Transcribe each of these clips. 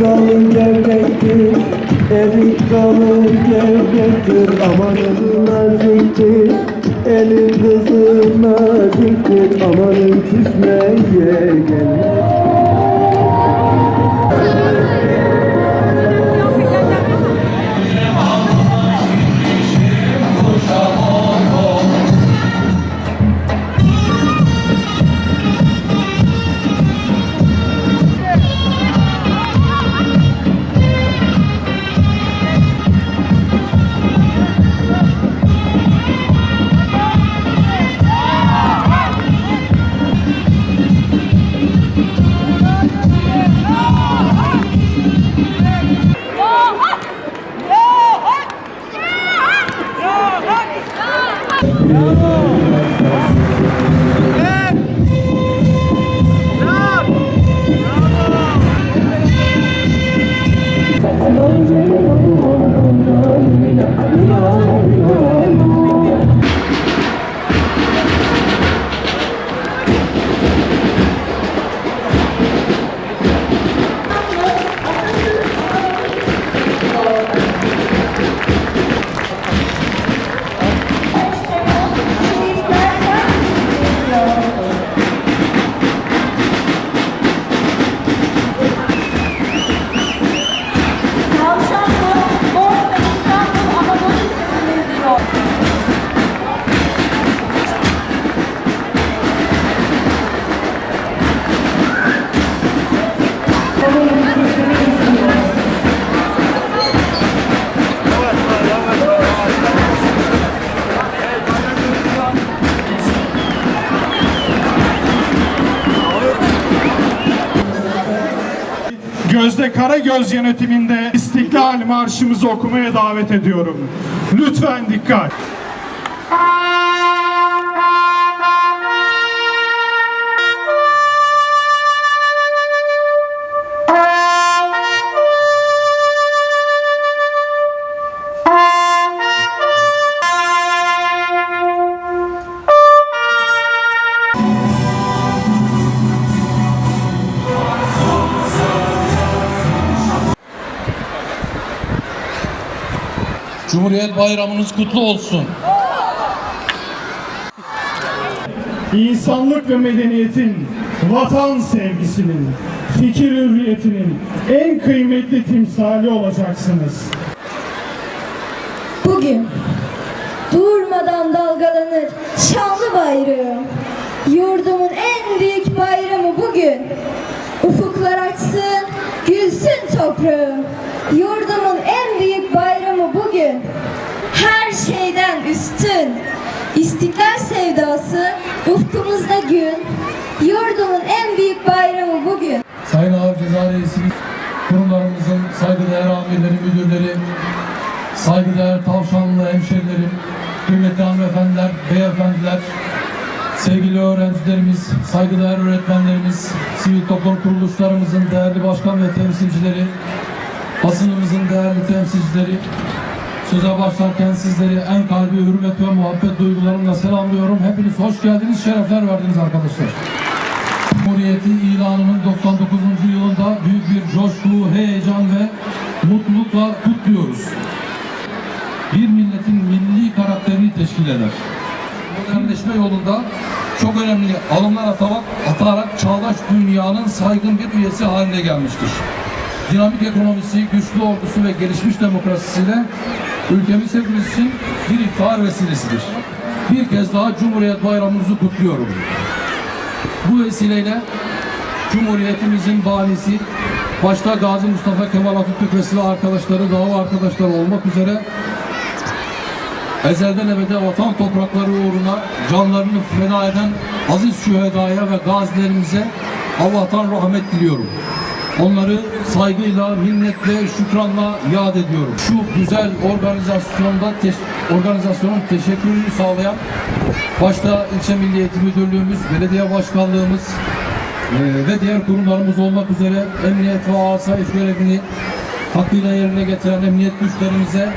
dalı gevrektir Erik dalı gevrektir. Amanın naziktir Elin kızı naziktir. Amanın küsmeye gelmez Tavşanlı, Gözde Karagöz yönetiminde İstiklal Marşımızı okumaya davet ediyorum. Lütfen dikkat. Cumhuriyet Bayramınız kutlu olsun. İnsanlık ve medeniyetin, vatan sevgisinin, fikir hürriyetinin en kıymetli timsali olacaksınız. Bugün durmadan dalgalanır şanlı bayrağım. Yurdumun en büyük bayramı bugün. Ufuklar açsın, gülsün toprağım. Yurdumun en büyük bayramı bugün. Her şeyden üstün. İstiklal sevdası ufkumuzda gün. Yurdumun en büyük bayramı bugün. Sayın Ağır Ceza Reisi, kurumlarımızın saygıdeğer amirleri, müdürleri, saygıdeğer tavşanlı hemşerilerim, kıymetli hanımefendiler, beyefendiler, sevgili öğrencilerimiz, saygıdeğer öğretmenlerimiz, sivil toplum kuruluşlarımızın değerli başkan ve temsilcileri, basınımızın değerli temsilcileri, söze başlarken sizleri en kalbi hürmet ve muhabbet duygularımla selamlıyorum. Hepiniz hoş geldiniz, şerefler verdiniz arkadaşlar. Cumhuriyeti ilanının 99. yılında büyük bir coşku, heyecan ve mutlulukla kutluyoruz. Bir milletin milli karakterini teşkil eder. Modernleşme yolunda çok önemli adımlar atarak, atarak çağdaş dünyanın saygın bir üyesi haline gelmiştir. Dinamik ekonomisi, güçlü ordusu ve gelişmiş demokrasisiyle ülkemiz hepimiz için bir iftihar vesilesidir. Bir kez daha Cumhuriyet Bayramımızı kutluyorum. Bu vesileyle Cumhuriyetimizin banisi başta Gazi Mustafa Kemal Atatürk ve silah arkadaşları, dava arkadaşları olmak üzere ezelden ebede vatan toprakları uğruna canlarını feda eden aziz şühedaya ve gazilerimize Allah'tan rahmet diliyorum. Onları saygıyla, minnetle, şükranla yad ediyorum. Şu güzel organizasyonda teş- organizasyonun teşekkürünü sağlayan başta ilçe Milli Eğitim Müdürlüğümüz, belediye başkanlığımız eee, ve diğer kurumlarımız olmak üzere emniyet ve asayiş görevini hakkıyla yerine getiren emniyet güçlerimize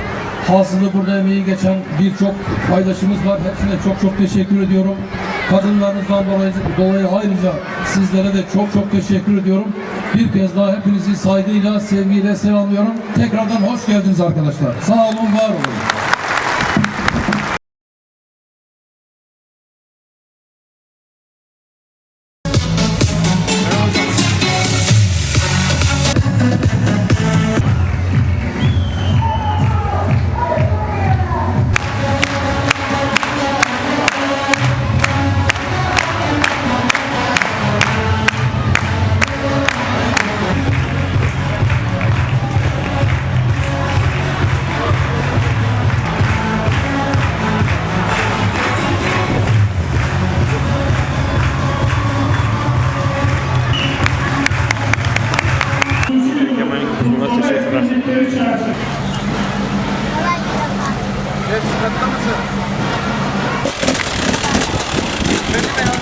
hasılı burada emeği geçen birçok paydaşımız var. Hepsine çok çok teşekkür ediyorum. Kadınlarınızdan dolayı, dolayı ayrıca sizlere de çok çok teşekkür ediyorum. Bir kez daha hepinizi saygıyla, sevgiyle selamlıyorum. Tekrardan hoş geldiniz arkadaşlar. Sağ olun, var olun. Let's go.